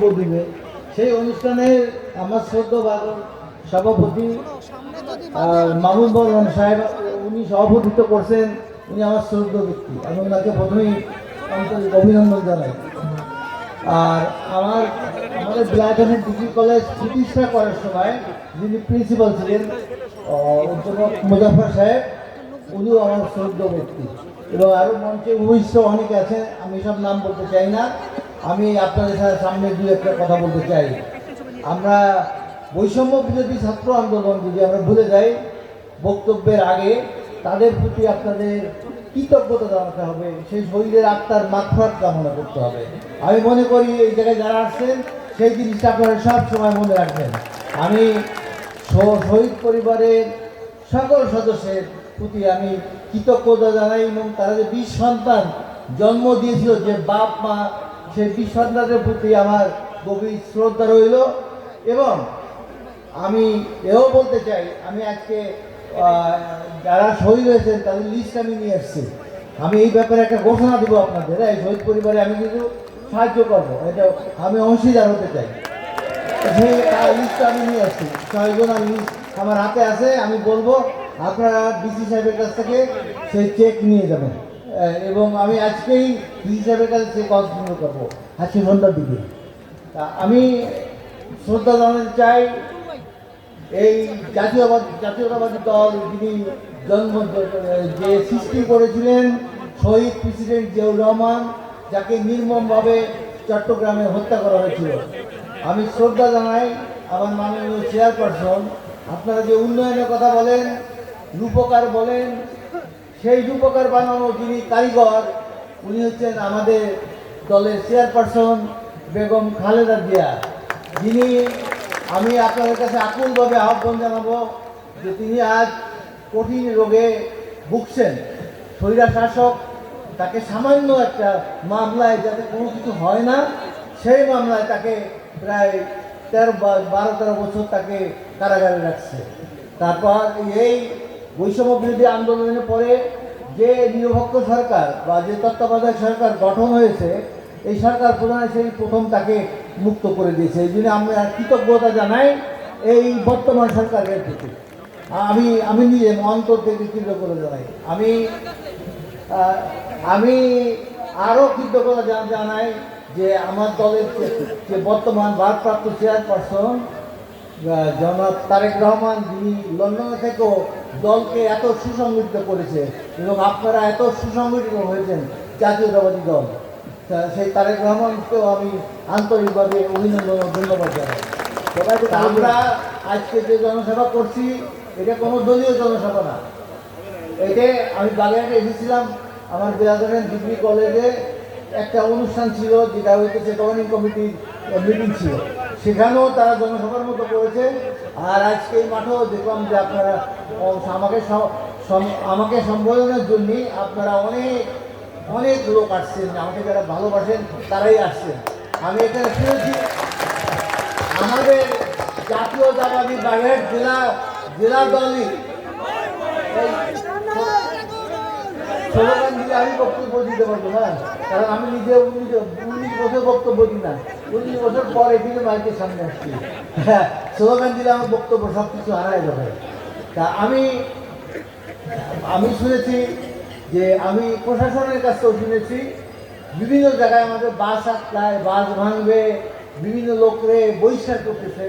বক্তব্য দিবে। সেই অনুষ্ঠানে আমার শ্রদ্ধ সভাপতি মামুন বর্মন সাহেব, উনি সভাপতিত্ব করছেন। উনি আমার শ্রদ্ধ ব্যক্তি। আমি ওনাকে প্রথমেই আন্তরিক অভিনন্দন জানাই। আর আমার, আমাদের বিলায়তনের ডিগ্রি কলেজ প্রতিষ্ঠা করার সময় যিনি প্রিন্সিপাল ছিলেন অধ্যাপক মুজাফর সাহেব, উনিও আমার শ্রদ্ধ ব্যক্তি। এবং আরও মঞ্চে উপবিষ্ট অনেকে আছেন, আমি সব নাম বলতে চাই না। আমি আপনাদের সাথে সামনে দু একটা কথা বলতে চাই। আমরা বৈষম্য বিরোধী ছাত্র আন্দোলন যদি আমরা ভুলে যাই, বক্তব্যের আগে তাদের প্রতি আপনাদের কৃতজ্ঞতা জানাতে হবে, সেই শরীরের আত্মার মাত্রার কামনা করতে হবে। আমি মনে করি এই জায়গায় যারা আসছেন, সেই জিনিসটা আপনারা সব সময় মনে রাখবেন। আমি শহীদ পরিবারের সকল সদস্যের প্রতি আমি কৃতজ্ঞতা জানাই এবং তারা যে বিশ সন্তান জন্ম দিয়েছিল, যে বাপ মা সেই সন্তানের প্রতি আমার গভীর শ্রদ্ধা রইল এবং আমি এও বলতে চাই, আমি আজকে যারা শহীদ হয়েছেন তাদের লিস্ট আমি নিয়ে এসেছি। আমি এই ব্যাপারে একটা ঘোষণা দেবো আপনাদের, এই শহীদ পরিবারে আমি কিন্তু সাহায্য করব, এটা আমি অংশীদার হতে চাই। সেই লিস্ট আমি নিয়ে আসছি ছয়জন আমি আমার হাতে আছে, আমি বলব, আপনারা ডিসি সাহেবের কাছ থেকে সেই চেক নিয়ে যাবেন। এবং আমি আজকেই সাহেবের কাছে চেক কনফার্ম করব আজকে সন্ধ্যার দিকে তা আমি শ্রদ্ধা জানাতে চাই, এই জাতীয়বাদী জাতীয়তাবাদী দল যিনি জন্ম যে সৃষ্টি করেছিলেন, শহীদ প্রেসিডেন্ট জিয়াউর রহমান, যাকে নির্মমভাবে চট্টগ্রামে হত্যা করা হয়েছিল। আমি শ্রদ্ধা জানাই আমার মাননীয় চেয়ারপারসন। আপনারা যে উন্নয়নের কথা বলেন, রূপকার বলেন সেই রূপকার বানানো যিনি কারিগর, উনি হচ্ছেন আমাদের দলের চেয়ারপারসন বেগম খালেদা জিয়া। যিনি আমি আপনাদের কাছে আকুলভাবে আহ্বান জানাব যে তিনি আজ কঠিন রোগে ভুগছেন। স্বৈরা শাসক, তাকে সামান্য একটা মামলায় যাতে কোনো কিছু হয় না, সেই মামলায় তাকে প্রায় তেরো বারো তেরো বছর তাকে কারাগারে রাখছে। তারপর এই বৈষম্য বিরোধী আন্দোলনের পরে যে নিরপেক্ষ সরকার বা যে তত্ত্বাবধায়ক সরকার গঠন হয়েছে, এই সরকার প্রধান সেই প্রথম তাকে মুক্ত করে দিয়েছে। এই জন্য আমরা কৃতজ্ঞতা জানাই এই বর্তমান সরকারের প্রতি। আমি আমি নিজে অন্তর থেকে কৃতজ্ঞতা জানাই। আমি আমি আরও কৃতজ্ঞতা জানাই যে আমার দলের যে- বর্তমান ভারপ্রাপ্ত চেয়ারপারসন জনাব তারেক রহমান যিনি লন্ডনে থেকেও দলকে এত সুসংগঠিত করেছে এবং আপনারা এত সুসংগঠিত হয়েছেন জাতীয়তাবাদী দল সেই তারেক রহমানকেও আমি আন্তরিকভাবে অভিনন্দন ও ধন্যবাদ জানাই। আমরা আজকে যে জনসভা করছি এটা কোনো দলীয় জনসভা না। এতে আমি বাগেরহাটে এসেছিলাম আমার বিরাজনের ডিগ্রি কলেজে একটা অনুষ্ঠান ছিল যেটা হইতেছে গভর্নিং কমিটির মিটিং ছিল। সেখানেও তারা জনসভার মতো করেছে আর আজকে এই মাঠেও দেখলাম যে আপনারা আমাকে আমাকে সম্বোধনের জন্য আপনারা অনেক অনেক লোক আসছেন, আমাকে যারা ভালোবাসেন তারাই আসছেন। আমি এখানে শুনেছি, আমাদের জাতীয় জাতীয়তাবাদী বাগেরহাট জেলা জেলা দলই আমি বক্তব্য দিতে পারব না কারণ আমি নিজে উনিশ বছর বক্তব্য দিই না। উনিশ বছর পর এদিকে মাইকের সামনে আসছি। হ্যাঁ স্লোগান দিলে আমার বক্তব্য সব কিছু হারাই যাবে। তা আমি আমি শুনেছি যে আমি প্রশাসনের কাছেও শুনেছি, বিভিন্ন জায়গায় আমাদের বাস আটকায়, বাস ভাঙবে, বিভিন্ন লোকরে বহিষ্কার করতেছে।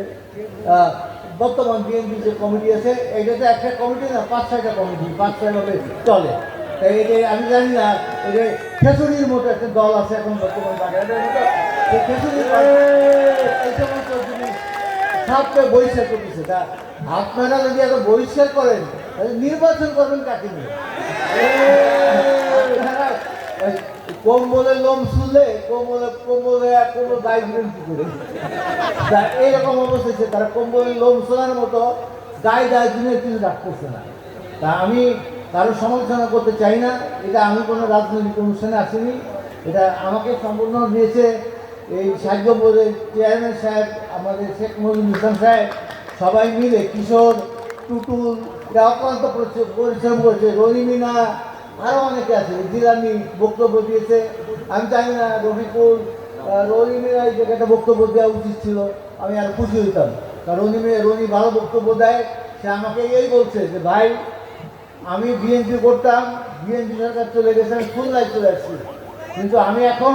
বর্তমান বিএনপি যে কমিটি আছে, এটা তো একটা কমিটি না, পাঁচ ছয়টা কমিটি, পাঁচ ছয়ভাবে চলে। তাই যে আমি জানি না, এই যে খেসুরির মতো একটা দল আছে এখন বর্তমান বাগেরহাটের সেই এই সমস্ত জিনিস সবকে বহিষ্কার করতেছে তা আপনারা যদি এত বহিষ্কার করেন নির্বাচন করবেন কাকে নিয়ে কম্বলের লোম শুনলে কম্বলে কম্বলে কম্বল গায়ে কি করে এইরকম অবস্থা হচ্ছে তারা কম্বলের লোম শোনার মতো গায়ে গায়ে দিনে কিছু রাখতেছে না তা আমি কারও সমালোচনা করতে চাই না এটা আমি কোনো রাজনৈতিক অনুষ্ঠানে আসিনি এটা আমাকে সম্পূর্ণ দিয়েছে এই সাহায্য বোর্ডের চেয়ারম্যান সাহেব আমাদের শেখ মজিবুল ইসলাম সাহেব সবাই মিলে কিশোর টুটুল এরা অক্লান্ত পরিশ্রম- করেছে রনিমিনা আরও অনেকে আছে জিলানি বক্তব্য দিয়েছে। আমি জানি না আহ, রনিমের এই জায়গাটা বক্তব্য দেওয়া উচিত ছিল আমি আর খুশি হইতাম। কারণ রনিমে রনি ভালো বক্তব্য দেয় সে আমাকে এই বলছে যে ভাই আমি বিএনপি করতাম বিএনপি সরকার চলে গেছে আমি খুলনায় চলে আসছি কিন্তু আমি এখন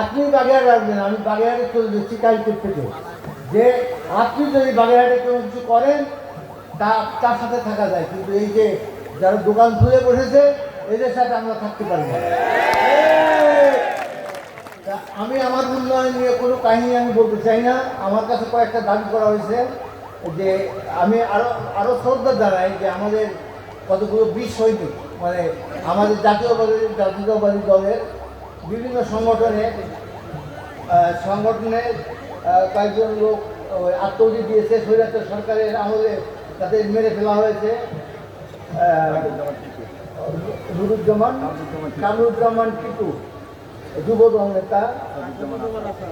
আপনি বাগেরহাট রাখবেন আমি বাগেরহাটে চলে যাচ্ছি কালকের থেকে। যে আপনি যদি বাগেরহাটে কোনো কিছু করেন, তা তার সাথে থাকা যায়। কিন্তু এই যে যারা দোকান খুলে বসেছে, এদের সাথে আমরা থাকতে পারি না। আমি আমার উন্নয়ন নিয়ে কোনো কাহিনী আমি বলতে চাই না। আমার কাছে কয়েকটা দাবি করা হয়েছে যে আমি আরও আরও শ্রদ্ধা জানাই যে আমাদের কতগুলো বিষ সৈনিক মানে আমাদের জাতীয়বাদী, জাতীয়তাবাদী দলের বিভিন্ন সংগঠনে আহ, সংগঠনের কয়েকজন লোক আত্মহতি দিয়েছে স্বৈরাচার সরকারের আমলে তাদের মেরে ফেলা হয়েছে। নুরুজ্জামান কামরুজ্জামান টিটু যুবদল নেতা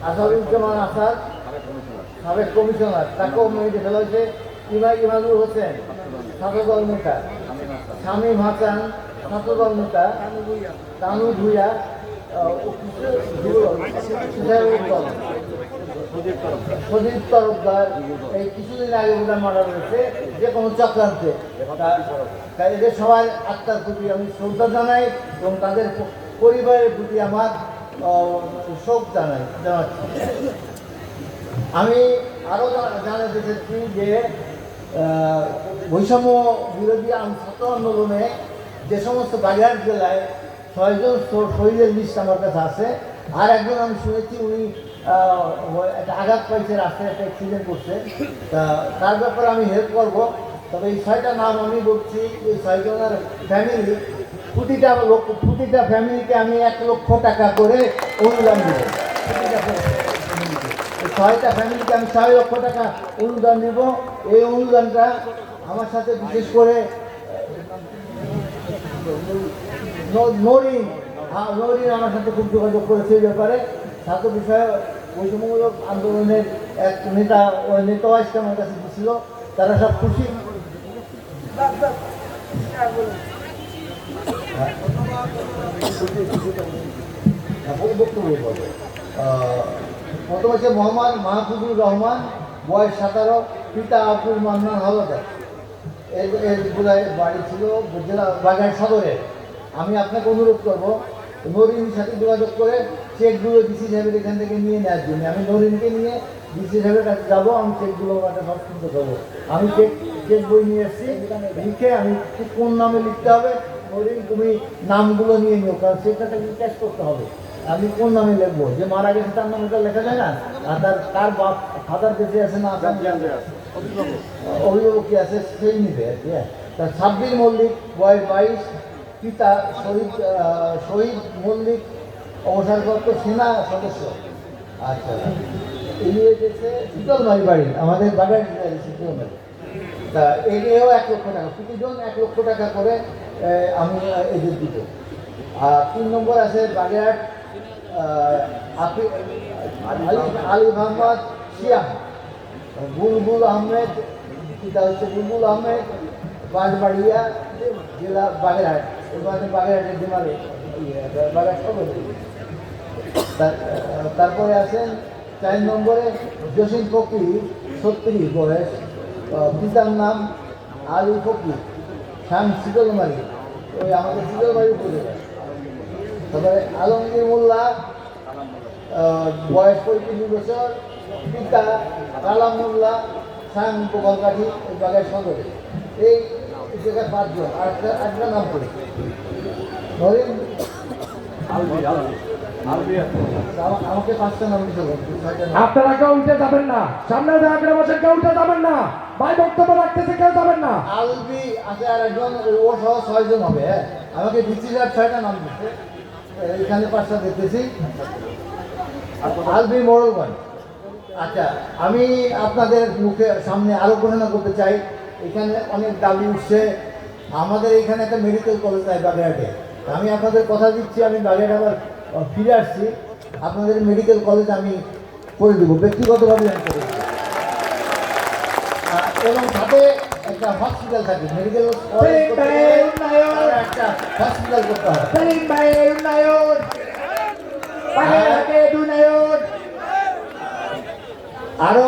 আসাদুজ্জামান আসাদ সাবেক কমিশনার তাকেও মেরে ফেলা হয়েছে। ইমা ইমানুর হোসেন ছাত্রদল নেতা শামীম হাসান ছাত্রদল নেতা তানু ভুইয়া এই কিছুদিন আগে মারা যে কোনো তাই এদের প্রতি আমি শ্রদ্ধা জানাই এবং তাদের পরিবারের প্রতি আমার শোক জানাই জানাচ্ছি আমি আরও জানাতে চাচ্ছি যে বৈষম্য বিরোধী ছাত্র আন্দোলনে যে সমস্ত বাগেরহাট জেলায় ছয়জন শহীদের লিস্ট আমার কাছে আছে। আর একজন আমি শুনেছি, উনি একটা আঘাত পাইছে, রাস্তায় একটা অ্যাক্সিডেন্ট করছে। তা তার ব্যাপারে আমি হেল্প করব। তবে এই ছয়টা নাম আমি বলছি, এই ছয়জনের ফ্যামিলি প্রতিটা লোক, প্রতিটা ফ্যামিলিকে আমি এক লক্ষ টাকা করে অনুদান দেবো। ছয়টা ফ্যামিলিকে আমি ছয় লক্ষ টাকা অনুদান দেব। এই অনুদানটা আমার সাথে বিশেষ করে নরিন হ্যাঁ, নরিন আমার সাথে খুব যোগাযোগ করেছে এই ব্যাপারে। ছাত্র বিষয়ে বৈষম্যমূলক আন্দোলনের এক নেতা ওই নেতা আজকে আমার কাছে দিছিল তারা সব খুশি। বক্তব্য প্রথম হচ্ছে মোহাম্মদ মাহফুজুর রহমান বয়স সতেরো পিতা আব্দুল মান্নান হলদার। এর এর বাড়ি ছিল জেলা বাগান সদরে। আমি আপনাকে অনুরোধ করব নরিনের সাথে যোগাযোগ করে চেকগুলো ডিসি সাহেবের এখান থেকে নিয়ে নেওয়ার জন্য। আমি নরিনকে নিয়ে ডিসি সাহেবের কাছে যাব আমি চেকগুলো একটা সব শুনতে পাবো আমি চেক চেক বই নিয়ে এসেছি লিখে আমি কোন নামে লিখতে হবে নরিন তুমি নামগুলো নিয়ে নিও কারণ চেকটা ক্যাশ করতে হবে। আমি কোন নামে লিখব? যে মারা গেছে তার নামে তো লেখা যায় না? আর তার তার বাপ ফাদার বেঁচে আছে না? আছে অভিভাবক। কি আছে? সেই নিবে আর কি হ্যাঁ। তা ছাব্বির মল্লিক বয়স বাইশ পিতা, শহীদ শহীদ মল্লিক, অবসরপ্রাপ্ত সেনা সদস্য। আচ্ছা। ইনি এসেছে শীতলমারি বাড়ি, আমাদের বাগান শীতলমারি তা এও এক লক্ষ টাকা, প্রতিজন এক লক্ষ টাকা করে আমি এদের দিব আর তিন নম্বর আছে বাগেরহাট আফি- আলী- আলী মোহাম্মদ শিয়াম। বুলবুল আহমেদ, পিতা হচ্ছে বুলবুল আহমেদ বাঁশবাড়িয়া জেলা বাগেরহাট। এবারে বাগেরহাটের ডিমারে বাগেরহাট সদর তার- তারপরে আছেন চার নম্বরে জসিম ফকির, ছত্রিশ বয়স। পিতার নাম আলী ফকির শ্যাম শীতলমারি। ওই আমাদের শীতলমারি উপজেলা। তারপরে আলমগীর মোল্লা বয়স পঁয়ত্রিশ বছর। পিতা কালাম মোল্লা সাং গোপালকাঠি, এই বাগায় সদরে। এই জায়গায় পাঁচজন আর একটা একটা নাম করে। ধরেন আমাকে পাঁচটা নাম দিতে। আপনারা কেউ উঠে যাবেন না। সামনে দেওয়া বসে কেউ উঠে যাবেন না। ভাই বক্তব্য রাখতেছে কেউ যাবেন না। আলবি আছে আর একজন ও সহ ছয়জন হবে হ্যাঁ? আমাকে বিচিলার ছয়টা নাম দিচ্ছে এখানে পাঁচটা দেখতেছি। আলবি মোড়লগঞ্জ আচ্ছা আমি আপনাদের মুখে সামনে আরও ঘোষণা করতে চাই। এখানে অনেক দাবি উঠছে। আমাদের এখানে একটা মেডিকেল কলেজ নাই বাগেরহাটে। আমি আপনাদের কথা দিচ্ছি আমি বাগেরহাট আবার ফিরে আসছি। আপনাদের মেডিকেল কলেজ আমি করে দেবো। ব্যক্তিগতভাবে আমি করে দেবো। এবং সাথে একটা হসপিটাল থাকে। মেডিকেল একটা হসপিটাল করতে উন্নয়ন আরও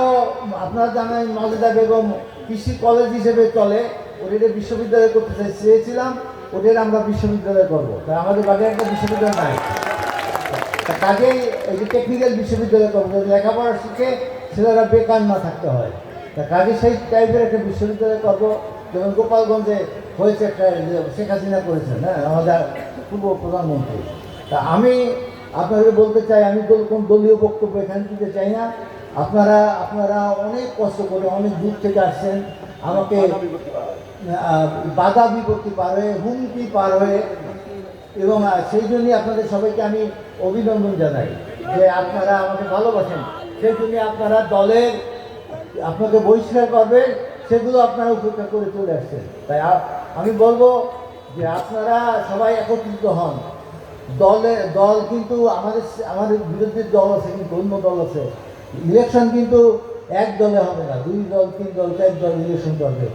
আপনারা জানেন মাজেদা বেগম কৃষি কলেজ হিসেবে চলে ওদের বিশ্ববিদ্যালয় করতে চাই- চেয়েছিলাম, ওদের আমরা বিশ্ববিদ্যালয় করব। তা আমাদের বাড়ি একটা বিশ্ববিদ্যালয় নাই। কাজেই এই যে টেকনিক্যাল বিশ্ববিদ্যালয় করব লেখাপড়া শিখে ছেলেরা বেকার না থাকতে হয়। তা কাজে সেই টাইপের একটা বিশ্ববিদ্যালয় করব, যেমন গোপালগঞ্জে হয়েছে একটা শেখ হাসিনা করেছেন হ্যাঁ আমাদের পূর্ব প্রধানমন্ত্রী। তা আমি আপনাদের বলতে চাই, আমি কোন দলীয় বক্তব্য এখানে দিতে চাই না। আপনারা আপনারা অনেক কষ্ট করে, অনেক দূর থেকে আসছেন। আমাকে বাধা বিপত্তি পার হয়ে, হুমকি পার হয়ে, এবং সেই জন্যই আপনাদের সবাইকে আমি অভিনন্দন জানাই যে আপনারা আমাকে ভালোবাসেন। সেই জন্য আপনারা দলের, আপনাকে বহিষ্কার করবেন, সেগুলো আপনারা উপেক্ষা করে চলে আসছেন। তাই আমি বলব যে আপনারা সবাই একত্রিত হন। দলে, দল কিন্তু আমাদের আমাদের বিরোধী দল আছে, কিন্তু অন্য দল আছে। ইলেকশন কিন্তু এক দলে হবে না, দুই দল, তিন দল, চার দল ইলেকশন করবে।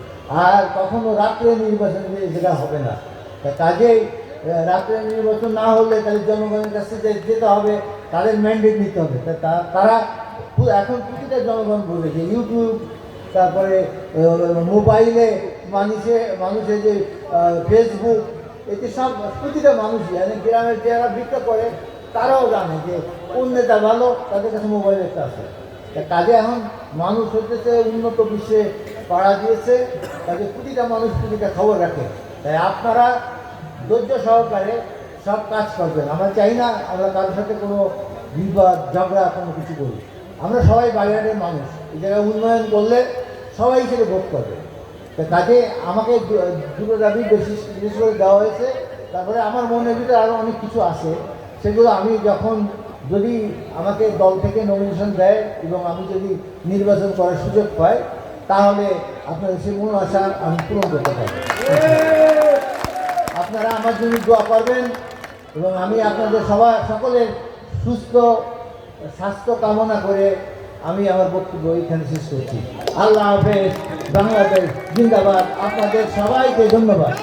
আর কখনো রাত্রে নির্বাচন যেটা হবে না। কাজেই রাত্রে নির্বাচন না হলে তাহলে জনগণের কাছে যেতে হবে, তাদের ম্যান্ডেট নিতে হবে। তারা এখন প্রতিটা জনগণ বলে যে ইউটিউব তারপরে মোবাইলে মানুষে মানুষের যে ফেসবুক এতে সব, প্রতিটা মানুষই মানে গ্রামের যারা বিক্রি করে তারাও জানে যে কোন নেতা ভালো, তাদের কাছে মোবাইল একটা আছে। কাজে এখন মানুষ হতেছে উন্নত বিশ্বে পাড়া দিয়েছে, কাজে প্রতিটা মানুষ প্রতিটা খবর রাখে। তাই আপনারা ধৈর্য সহকারে সব কাজ করবেন। আমরা চাই না আমরা কারোর সাথে কোনো বিবাদ, ঝগড়া, কোনো কিছু করি। আমরা সবাই বাইরের মানুষ। এই জায়গায় উন্নয়ন করলে সবাই হিসেবে ভোট করবে। তো কাজে আমাকে দুটো দাবি বেশি বিশেষ করে দেওয়া হয়েছে। তারপরে আমার মনের ভিতরে আরও অনেক কিছু আছে। সেগুলো আমি যখন যদি আমাকে দল থেকে নমিনেশন দেয় এবং আমি যদি নির্বাচন করার সুযোগ পাই, তাহলে আপনাদের সেই মন আশা আমি পূরণ করতে পারব। আপনারা আমার জন্য দোয়া করবেন এবং আমি আপনাদের সবার সকলের সুস্থ স্বাস্থ্য কামনা করে আমি আমার বক্তব্য এখানে শেষ করছি। আল্লাহ হাফেজ, বাংলাদেশ জিন্দাবাদ। আপনাদের সবাইকে ধন্যবাদ।